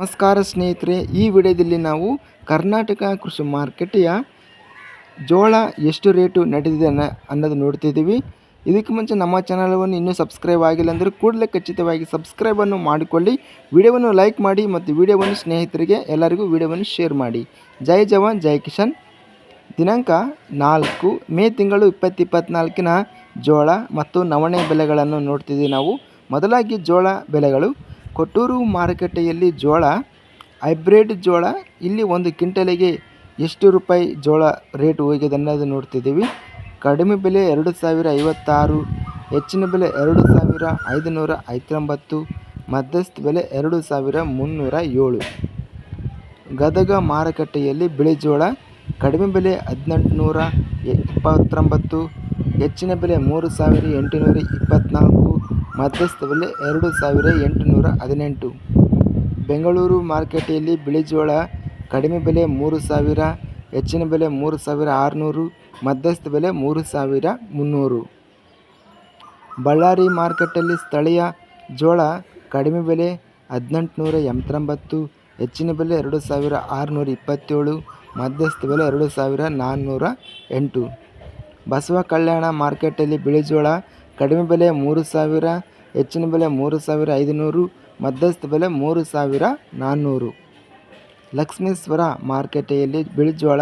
ನಮಸ್ಕಾರ ಸ್ನೇಹಿತರೆ, ಈ ವಿಡಿಯೋದಲ್ಲಿ ನಾವು ಕರ್ನಾಟಕ ಕೃಷಿ ಮಾರುಕಟ್ಟೆಯ ಜೋಳ ಎಷ್ಟು ರೇಟು ನಡೆದಿದೆ ಅನ್ನೋ, ಅನ್ನೋದು ನೋಡ್ತಿದ್ದೀವಿ. ಇದಕ್ಕೆ ಮುಂಚೆ ನಮ್ಮ ಚಾನಲನ್ನು ಇನ್ನೂ ಸಬ್ಸ್ಕ್ರೈಬ್ ಆಗಿಲ್ಲ ಅಂದರೆ ಕೂಡಲೇ ಖಚಿತವಾಗಿ ಸಬ್ಸ್ಕ್ರೈಬನ್ನು ಮಾಡಿಕೊಳ್ಳಿ. ವಿಡಿಯೋವನ್ನು ಲೈಕ್ ಮಾಡಿ ಮತ್ತು ವಿಡಿಯೋವನ್ನು ಸ್ನೇಹಿತರಿಗೆ ಎಲ್ಲರಿಗೂ ವಿಡಿಯೋವನ್ನು ಶೇರ್ ಮಾಡಿ. ಜೈ ಜವಾನ್, ಜೈ ಕಿಶನ್ ದಿನಾಂಕ ನಾಲ್ಕು, ಮೇ ತಿಂಗಳು ಇಪ್ಪತ್ತು ಇಪ್ಪತ್ತ್ನಾಲ್ಕಿನ ಜೋಳ ಮತ್ತು ನವಣೆ ಬೆಲೆಗಳನ್ನು ನೋಡ್ತಿದ್ದೀವಿ ನಾವು. ಮೊದಲಾಗಿ ಜೋಳ ಬೆಲೆಗಳು ಕೊಟ್ಟೂರು ಮಾರುಕಟ್ಟೆಯಲ್ಲಿ ಜೋಳ, ಹೈಬ್ರಿಡ್ ಜೋಳ, ಇಲ್ಲಿ ಒಂದು ಕ್ವಿಂಟಲಿಗೆ ಎಷ್ಟು ರೂಪಾಯಿ ಜೋಳ ರೇಟ್ ಹೋಗಿದೆ ಅನ್ನೋದು ನೋಡ್ತಿದ್ದೀವಿ. ಕಡಿಮೆ ಬೆಲೆ ಎರಡು ಸಾವಿರ ಐವತ್ತಾರು, ಹೆಚ್ಚಿನ ಬೆಲೆ ಎರಡು ಸಾವಿರ ಐದುನೂರ ಐವತ್ತೊಂಬತ್ತು, ಮಧ್ಯಸ್ಥ ಬೆಲೆ ಎರಡು ಸಾವಿರ ಮುನ್ನೂರ ಏಳು. ಗದಗ ಮಾರುಕಟ್ಟೆಯಲ್ಲಿ ಬಿಳಿ ಜೋಳ, ಕಡಿಮೆ ಬೆಲೆ ಹದಿನೆಂಟು ನೂರ ಇಪ್ಪತ್ತೊಂಬತ್ತು ಹೆಚ್ಚಿನ ಬೆಲೆ ಮೂರು ಸಾವಿರ ಎಂಟುನೂರ ಇಪ್ಪತ್ತ್ನಾಲ್ಕು ಮಧ್ಯಸ್ಥ ಬೆಲೆ ಎರಡು ಸಾವಿರ ಎಂಟುನೂರ ಹದಿನೆಂಟು. ಬೆಂಗಳೂರು ಮಾರುಕಟ್ಟೆಯಲ್ಲಿ ಬಿಳಿ ಜೋಳ ಕಡಿಮೆ ಬೆಲೆ ಮೂರು ಸಾವಿರ, ಹೆಚ್ಚಿನ ಬೆಲೆ ಮೂರು ಸಾವಿರ ಆರುನೂರು, ಮಧ್ಯಸ್ಥ ಬೆಲೆ ಮೂರು ಸಾವಿರ ಮುನ್ನೂರು. ಬಳ್ಳಾರಿ ಮಾರುಕಟ್ಟೆಯಲ್ಲಿ ಸ್ಥಳೀಯ ಜೋಳ ಕಡಿಮೆ ಬೆಲೆ ಹದಿನೆಂಟುನೂರ ಎಂಬತ್ತೊಂಬತ್ತು, ಹೆಚ್ಚಿನ ಬೆಲೆ ಎರಡು ಸಾವಿರ ಆರುನೂರ ಇಪ್ಪತ್ತೇಳು, ಮಧ್ಯಸ್ಥ ಬೆಲೆ ಎರಡು ಸಾವಿರ ನಾನ್ನೂರ ಎಂಟು. ಬಸವ ಕಲ್ಯಾಣ ಮಾರ್ಕೆಟಲ್ಲಿ ಬಿಳಿ ಜೋಳ ಕಡಿಮೆ ಬೆಲೆ ಮೂರು ಸಾವಿರ, ಹೆಚ್ಚಿನ ಬೆಲೆ ಮೂರು ಸಾವಿರ ಐದುನೂರು, ಮಧ್ಯಸ್ಥ ಬೆಲೆ ಮೂರು ಸಾವಿರ ನಾನ್ನೂರು. ಲಕ್ಷ್ಮೇಶ್ವರ ಮಾರುಕಟ್ಟೆಯಲ್ಲಿ ಬಿಳಿ ಜೋಳ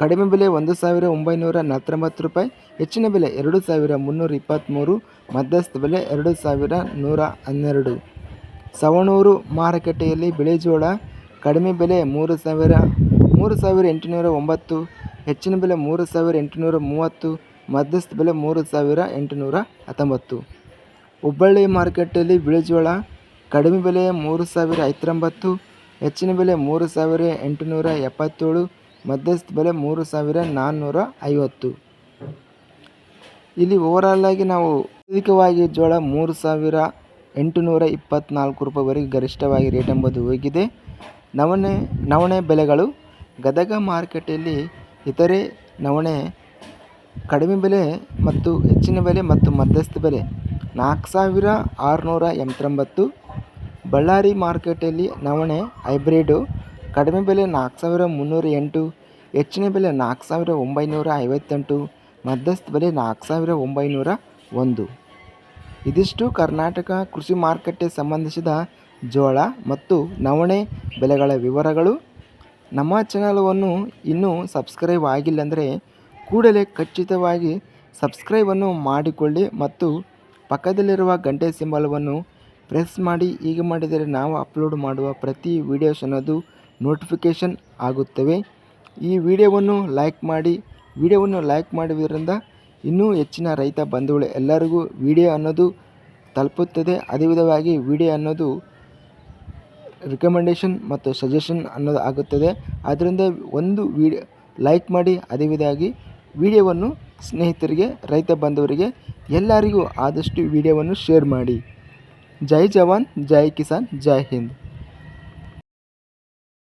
ಕಡಿಮೆ ಬೆಲೆ ಒಂದು ಸಾವಿರ ಒಂಬೈನೂರ ನಲವತ್ತೊಂಬತ್ತು ರೂಪಾಯಿ, ಹೆಚ್ಚಿನ ಬೆಲೆ ಎರಡು ಸಾವಿರ ಮುನ್ನೂರ ಇಪ್ಪತ್ತ್ಮೂರು ಮಧ್ಯಸ್ಥ ಬೆಲೆ ಎರಡು ಸಾವಿರ ನೂರ ಹನ್ನೆರಡು. ಸವಣೂರು ಮಾರುಕಟ್ಟೆಯಲ್ಲಿ ಬಿಳಿಜೋಳ ಕಡಿಮೆ ಬೆಲೆ ಮೂರು ಸಾವಿರ ಮೂರು ಸಾವಿರ ಎಂಟುನೂರ ಒಂಬತ್ತು, ಹೆಚ್ಚಿನ ಬೆಲೆ ಮೂರು ಸಾವಿರ ಎಂಟುನೂರ ಮೂವತ್ತು ಮಧ್ಯಸ್ಥ ಬೆಲೆ ಮೂರು ಸಾವಿರ ಎಂಟುನೂರ ಹತ್ತೊಂಬತ್ತು. ಹುಬ್ಬಳ್ಳಿ ಮಾರುಕಟ್ಟೆಯಲ್ಲಿ ಬಿಳಿಜೋಳ ಕಡಿಮೆ ಬೆಲೆ ಮೂರು ಸಾವಿರ ಐವತ್ತೊಂಬತ್ತು, ಹೆಚ್ಚಿನ ಬೆಲೆ ಮೂರು ಸಾವಿರ ಎಂಟುನೂರ ಎಪ್ಪತ್ತೇಳು, ಮಧ್ಯಸ್ಥ ಬೆಲೆ ಮೂರು ಸಾವಿರ ನಾನ್ನೂರ ಐವತ್ತು. ಇಲ್ಲಿ ಓವರಾಲಾಗಿ ನಾವು ಅಧಿಕವಾಗಿ ಜೋಳ ಮೂರು ಸಾವಿರ ಎಂಟುನೂರ ಇಪ್ಪತ್ತ್ನಾಲ್ಕು ರೂಪಾಯಿವರೆಗೆ ಗರಿಷ್ಠವಾಗಿ ರೇಟ್ ಎಂಬುದು ಹೋಗಿದೆ. ನವಣೆ ನವಣೆ ಬೆಲೆಗಳು ಗದಗ ಮಾರುಕಟ್ಟೆಯಲ್ಲಿ ಇತರೆ ನವಣೆ ಕಡಿಮೆ ಬೆಲೆ ಮತ್ತು ಹೆಚ್ಚಿನ ಬೆಲೆ ಮತ್ತು ಮಧ್ಯಸ್ಥ ಬೆಲೆ. ನಾಲ್ಕು ಸಾವಿರ ಆರುನೂರ ಎಂಬತ್ತೊಂಬತ್ತು. ಬಳ್ಳಾರಿ ಮಾರ್ಕೆಟಲ್ಲಿ ನವಣೆ, ಹೈಬ್ರಿಡು ಕಡಿಮೆ ಬೆಲೆ ನಾಲ್ಕು ಸಾವಿರ ಮುನ್ನೂರ ಎಂಟು. ಹೆಚ್ಚಿನ ಬೆಲೆ ನಾಲ್ಕು ಸಾವಿರ ಒಂಬೈನೂರ ಐವತ್ತೆಂಟು. ಮಧ್ಯಸ್ಥ ಬೆಲೆ ನಾಲ್ಕು ಸಾವಿರ ಒಂಬೈನೂರ ಒಂದು. ಇದಿಷ್ಟು ಕರ್ನಾಟಕ ಕೃಷಿ ಮಾರುಕಟ್ಟೆ ಸಂಬಂಧಿಸಿದ ಜೋಳ ಮತ್ತು ನವಣೆ ಬೆಲೆಗಳ ವಿವರಗಳು. ನಮ್ಮ ಚಾನಲವನ್ನು ಇನ್ನೂ ಸಬ್ಸ್ಕ್ರೈಬ್ ಆಗಿಲ್ಲ ಅಂದರೆ ಕೂಡಲೇ ಖಚಿತವಾಗಿ ಸಬ್ಸ್ಕ್ರೈಬನ್ನು ಮಾಡಿಕೊಳ್ಳಿ ಮತ್ತು ಪಕ್ಕದಲ್ಲಿರುವ ಗಂಟೆ ಸಿಂಬಲವನ್ನು ಪ್ರೆಸ್ ಮಾಡಿ. ಹೀಗೆ ಮಾಡಿದರೆ ನಾವು ಅಪ್ಲೋಡ್ ಮಾಡುವ ಪ್ರತಿ ವೀಡಿಯೋಸ್ ಅನ್ನೋದು ನೋಟಿಫಿಕೇಷನ್ ಆಗುತ್ತವೆ. ಈ ವಿಡಿಯೋವನ್ನು ಲೈಕ್ ಮಾಡಿ. ವಿಡಿಯೋವನ್ನು ಲೈಕ್ ಮಾಡುವುದರಿಂದ ಇನ್ನೂ ಹೆಚ್ಚಿನ ರೈತ ಬಂಧುಗಳು ಎಲ್ಲರಿಗೂ ವಿಡಿಯೋ ಅನ್ನೋದು ತಲುಪುತ್ತದೆ. ಅದೇ ವಿಧವಾಗಿ ವಿಡಿಯೋ ಅನ್ನೋದು ರಿಕಮೆಂಡೇಷನ್ ಮತ್ತು ಸಜೆಷನ್ ಅನ್ನೋದು ಆಗುತ್ತದೆ. ಆದ್ದರಿಂದ ಒಂದು ವಿಡಿಯೋ ಲೈಕ್ ಮಾಡಿ. ಅದೇ ವಿಧವಾಗಿ ವಿಡಿಯೋವನ್ನು ಸ್ನೇಹಿತರಿಗೆ, ರೈತ ಬಂಧುವರಿಗೆ ಎಲ್ಲರಿಗೂ ಆದಷ್ಟು ವಿಡಿಯೋವನ್ನು ಶೇರ್ ಮಾಡಿ. ಜೈ ಜವಾನ್, ಜೈ ಕಿಸಾನ್, ಜೈ ಹಿಂದ್.